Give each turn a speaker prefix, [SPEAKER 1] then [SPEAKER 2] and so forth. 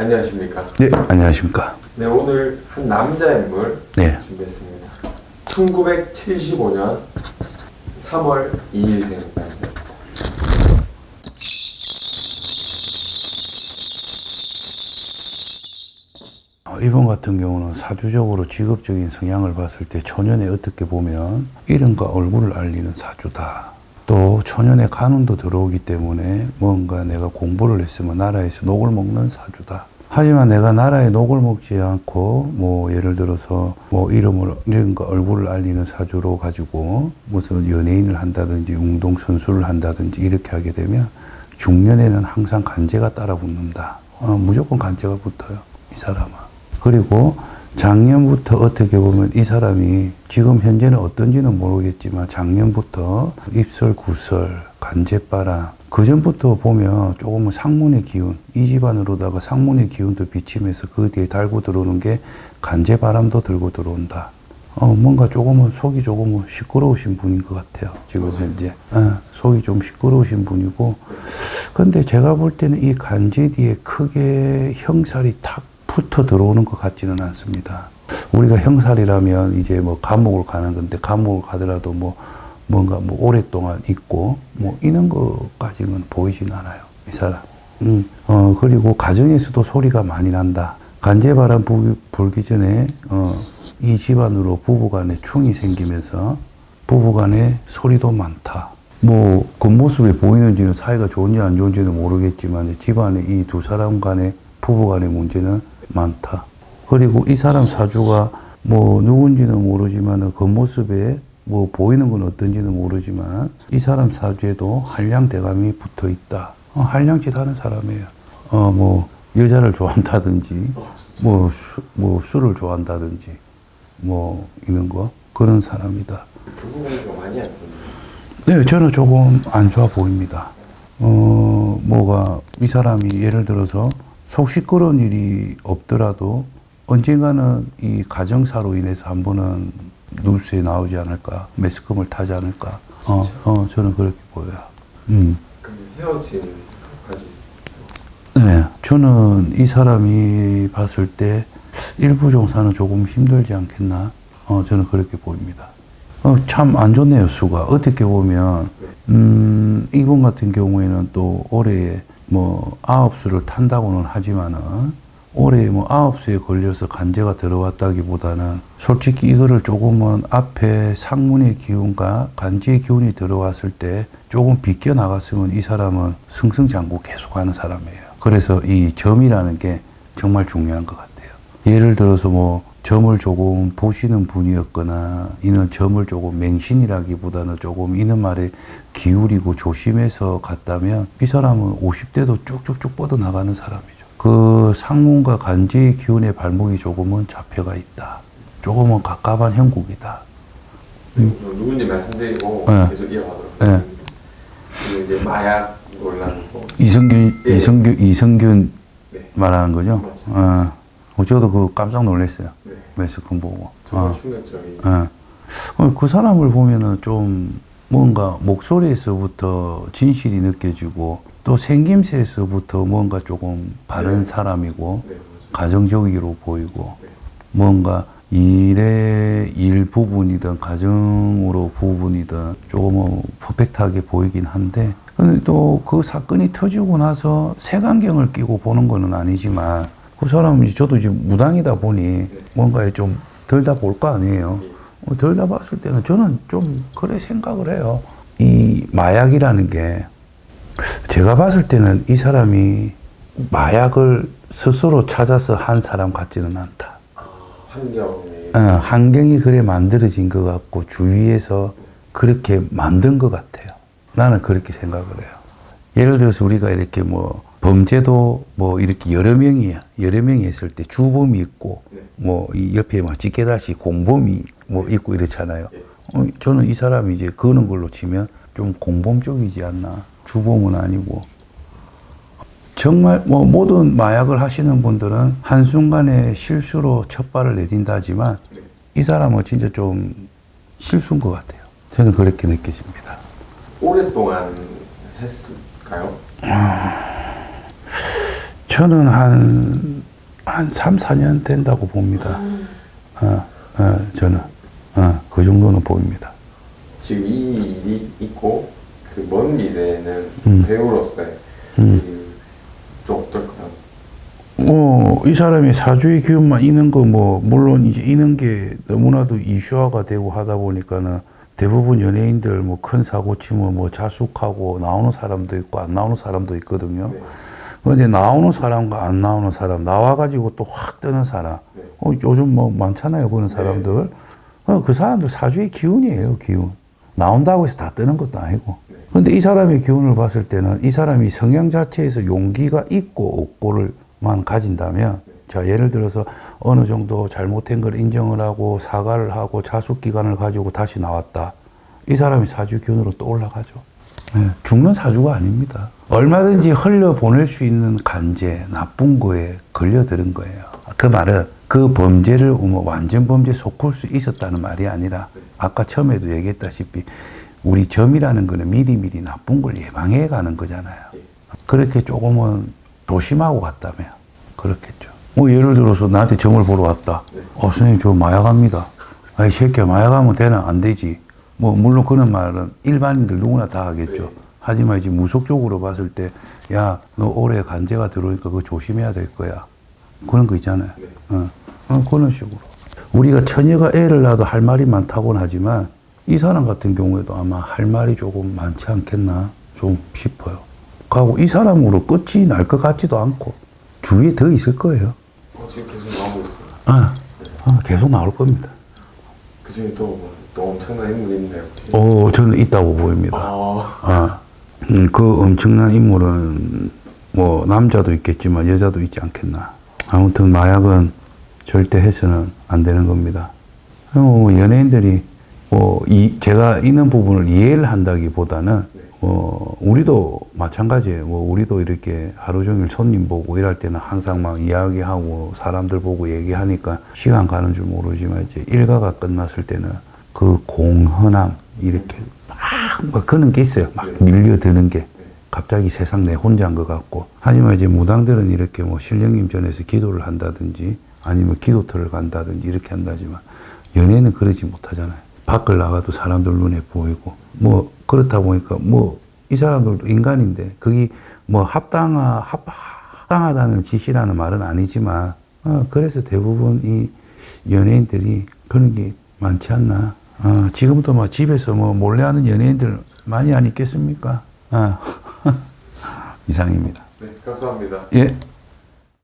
[SPEAKER 1] 안녕하십니까.
[SPEAKER 2] 네, 안녕하십니까.
[SPEAKER 1] 네, 오늘 한 남자 인물
[SPEAKER 2] 네.
[SPEAKER 1] 준비했습니다. 1975년 3월 2일생입니다.
[SPEAKER 2] 어, 이분 같은 경우는 사주적으로 직업적인 성향을 봤을 때 초년에 어떻게 보면 이름과 얼굴을 알리는 사주다. 또 초년에 간운도 들어오기 때문에 뭔가 내가 공부를 했으면 나라에서 녹을 먹는 사주다. 하지만 내가 나라에 녹을 먹지 않고 뭐 예를 들어서 뭐 이름을 이름과 얼굴을 알리는 사주로 가지고 무슨 연예인을 한다든지 운동 선수를 한다든지 이렇게 하게 되면 중년에는 항상 간제가 따라 붙는다. 어, 무조건 간제가 붙어요. 이 사람은. 그리고 작년부터 어떻게 보면 이 사람이 지금 현재는 어떤지는 모르겠지만 작년부터 입설, 구설, 간제바람 그 전부터 보면 조금은 상문의 기운 이 집안으로다가 상문의 기운도 비치면서 그 뒤에 달고 들어오는 게 간제바람도 들고 들어온다. 어, 뭔가 조금은 속이 조금은 시끄러우신 분인 것 같아요. 지금 현재. 어, 속이 좀 시끄러우신 분이고. 근데 제가 볼 때는 이 간제 뒤에 크게 형살이 탁 붙어 들어오는 것 같지는 않습니다. 우리가 형살이라면 이제 뭐 감옥을 가는 건데 감옥을 가더라도 뭐 뭔가 뭐 오랫동안 있고 뭐 이런 것까지는 보이진 않아요. 이 사람. 음, 어, 그리고 가정에서도 소리가 많이 난다. 간제바람 불기, 불기 전에, 어, 이 집안으로 부부간에 충이 생기면서 부부간에 소리도 많다. 뭐, 겉모습에 보이는지는 사이가 좋은지 안 좋은지는 모르겠지만, 집안에 이두 사람 간의 부부간의 문제는 많다. 그리고 이 사람 사주가 뭐 누군지는 모르지만 겉모습에 뭐 보이는 건 어떤지는 모르지만 이 사람 사주에도 한량 대감이 붙어 있다. 어, 한량짓 하는 사람이에요. 어, 뭐 여자를 좋아한다든지 뭐, 수, 뭐 술을 좋아한다든지 뭐 이런 거 그런 사람이다.
[SPEAKER 1] 부부 관계가 많이 안 좋네요.
[SPEAKER 2] 네, 저는 조금 안 좋아 보입니다. 어, 뭐가, 이 사람이 예를 들어서 속 시끄러운 일이 없더라도 언젠가는 이 가정사로 인해서 한 번은 뉴스에 나오지 않을까, 매스컴을 타지 않을까. 어, 어, 저는 그렇게 보여요. 음.
[SPEAKER 1] 그 헤어진 것까지
[SPEAKER 2] 네, 저는 이 사람이 봤을 때 일부 종사는 조금 힘들지 않겠나. 어, 저는 그렇게 보입니다. 어, 참 안 좋네요, 수가. 어떻게 보면, 음, 이분 같은 경우에는 또 올해 뭐 아홉 수를 탄다고는 하지만은 올해 뭐 아홉 수에 걸려서 간제가 들어왔다기보다는 솔직히 이거를 조금은 앞에 상문의 기운과 간제의 기운이 들어왔을 때 조금 비껴 나갔으면 이 사람은 승승장구 계속 하는 사람이에요. 그래서 이 점이라는 게 정말 중요한 것 같아요. 예를 들어서 뭐 점을 조금 보시는 분이었거나 이는 점을 조금 맹신이라기보다는 조금 이는 말에 기울이고 조심해서 갔다면 이 사람은 50대도 쭉쭉쭉 뻗어나가는 사람이죠. 그 상문과 간지의 기운의 발목이 조금은 잡혀가 있다. 조금은 갑갑한 형국이다.
[SPEAKER 1] 누군지 말씀드리고
[SPEAKER 2] 네.
[SPEAKER 1] 계속 이어가도록
[SPEAKER 2] 네.
[SPEAKER 1] 하겠습니다. 이제 마약 논란이고
[SPEAKER 2] 이성균,
[SPEAKER 1] 예.
[SPEAKER 2] 이성균, 이성균
[SPEAKER 1] 네.
[SPEAKER 2] 말하는 거죠?
[SPEAKER 1] 맞죠.
[SPEAKER 2] 어. 어, 저도 그 깜짝 놀랐어요.
[SPEAKER 1] 네.
[SPEAKER 2] 매스컴 보고.
[SPEAKER 1] 정말
[SPEAKER 2] 어.
[SPEAKER 1] 충격적인
[SPEAKER 2] 예. 어, 그 사람을 보면은 좀 뭔가 목소리에서부터 진실이 느껴지고 또 생김새에서부터 뭔가 조금 바른
[SPEAKER 1] 네.
[SPEAKER 2] 사람이고
[SPEAKER 1] 네.
[SPEAKER 2] 가정적으로 보이고
[SPEAKER 1] 네.
[SPEAKER 2] 뭔가 일의 일 부분이든 가정으로 부분이든 조금 뭐 퍼펙트하게 보이긴 한데 근데 또 그 사건이 터지고 나서 색안경을 끼고 보는 거는 아니지만 그 사람이 저도 지금 무당이다 보니 뭔가에 좀덜다볼 거 아니에요. 어, 덜다 봤을 때는 저는 좀 그래 생각을 해요. 이 마약이라는 게 제가 봤을 때는 이 사람이 마약을 스스로 찾아서 한 사람 같지는 않다.
[SPEAKER 1] 아, 환경이
[SPEAKER 2] 어, 환경이 그래 만들어진 것 같고 주위에서 그렇게 만든 것 같아요. 나는 그렇게 생각을 해요. 예를 들어서 우리가 이렇게 뭐 범죄도 뭐 이렇게 여러 명이 여러 명이 있을 때 주범이 있고
[SPEAKER 1] 네.
[SPEAKER 2] 뭐이 옆에 막 찌개다시 공범이 뭐 있고 이렇잖아요.
[SPEAKER 1] 예.
[SPEAKER 2] 어, 저는 이 사람이 이제 그는 걸로 치면 좀 공범 쪽이지 않나. 주범은 아니고. 정말 뭐 모든 마약을 하시는 분들은 한순간에 실수로 첫 발을 내딘다지만
[SPEAKER 1] 네.
[SPEAKER 2] 이 사람은 진짜 좀 실수인 것 같아요. 저는 그렇게 느껴집니다.
[SPEAKER 1] 오랫동안 했을까요?
[SPEAKER 2] 저는 한, 한 3, 4년 된다고 봅니다. 어, 어, 저는. 어, 그 정도는 보입니다.
[SPEAKER 1] 지금 이 일이 있고 그 먼 미래에는
[SPEAKER 2] 음.
[SPEAKER 1] 배우로서의
[SPEAKER 2] 음.
[SPEAKER 1] 그좀 어떨까요?
[SPEAKER 2] 뭐, 이 사람이 사주의 기운만 있는 거, 뭐, 물론 이제 있는 게 너무나도 이슈화가 되고 하다 보니까는 대부분 연예인들 뭐 큰 사고 치면 뭐 자숙하고 나오는 사람도 있고 안 나오는 사람도 있거든요.
[SPEAKER 1] 네.
[SPEAKER 2] 근데 나오는 사람과 안 나오는 사람, 나와가지고 또 확 뜨는 사람,
[SPEAKER 1] 네.
[SPEAKER 2] 어, 요즘 뭐 많잖아요, 그런 사람들. 어, 그 사람들 사주의 기운이에요, 기운. 나온다고 해서 다 뜨는 것도 아니고.
[SPEAKER 1] 네.
[SPEAKER 2] 근데 이 사람의 기운을 봤을 때는 이 사람이 성향 자체에서 용기가 있고 없고를만 가진다면 자, 예를 들어서 어느 정도 잘못된 걸 인정을 하고 사과를 하고 자숙 기간을 가지고 다시 나왔다. 이 사람이 사주 기운으로 또 올라가죠. 네, 죽는 사주가 아닙니다. 얼마든지 흘려 보낼 수 있는 간제, 나쁜 거에 걸려드는 거예요. 그 말은 그 범죄를 뭐 완전 범죄 속을 수 있었다는 말이 아니라 아까 처음에도 얘기했다시피 우리 점이라는 거는 미리미리 나쁜 걸 예방해 가는 거잖아요. 그렇게 조금은 조심하고 갔다면 그렇겠죠. 뭐 예를 들어서 나한테 점을 보러 왔다. 어, 선생님 저 마약합니다. 아이 새끼야 마약하면 되나? 안 되지. 뭐 물론 그런 말은 일반인들 누구나 다 하겠죠.
[SPEAKER 1] 네.
[SPEAKER 2] 하지만 이제 무속적으로 봤을 때 야 너 올해 간제가 들어오니까 그거 조심해야 될 거야. 그런 거 있잖아요.
[SPEAKER 1] 네.
[SPEAKER 2] 어, 어, 그런 식으로. 우리가 처녀가 애를 낳아도 할 말이 많다고는 하지만 이 사람 같은 경우에도 아마 할 말이 조금 많지 않겠나 좀 싶어요. 하고 이 사람으로 끝이 날 것 같지도 않고 주위에 더 있을 거예요.
[SPEAKER 1] 어, 지금 계속 나오고 있어요.
[SPEAKER 2] 아, 아, 계속 나올 겁니다.
[SPEAKER 1] 그 중에 또, 뭐, 또 엄청난 인물이? 혹시?
[SPEAKER 2] 어, 저는 있다고 보입니다.
[SPEAKER 1] 아,
[SPEAKER 2] 아, 음, 그 엄청난 인물은 뭐 남자도 있겠지만 여자도 있지 않겠나. 아무튼 마약은 절대 해서는 안 되는 겁니다. 뭐 연예인들이 뭐 이, 제가 있는 부분을 이해를 한다기보다는 어, 우리도 마찬가지예요. 뭐 우리도 이렇게 하루 종일 손님 보고 일할 때는 항상 막 이야기하고 사람들 보고 얘기하니까 시간 가는 줄 모르지만 이제 일가가 끝났을 때는 그 공허남 이렇게 막뭐 그런 게 있어요. 막 밀려드는 게 갑자기 세상 내 혼자인 것 같고 하지만 이제 무당들은 이렇게 뭐 신령님 전에서 기도를 한다든지 아니면 기도터를 간다든지 이렇게 한다지만 연예는 그러지 못하잖아요. 밖을 나가도 사람들 눈에 보이고 뭐 그렇다 보니까 뭐 이 사람들도 인간인데 그게 뭐 합당하 합, 합당하다는 짓이라는 말은 아니지만 어, 그래서 대부분 이 연예인들이 그런 게 많지 않나. 어, 지금도 뭐 집에서 뭐 몰래 하는 연예인들 많이 안 있겠습니까? 어. 이상입니다.
[SPEAKER 1] 네, 감사합니다.
[SPEAKER 2] 예.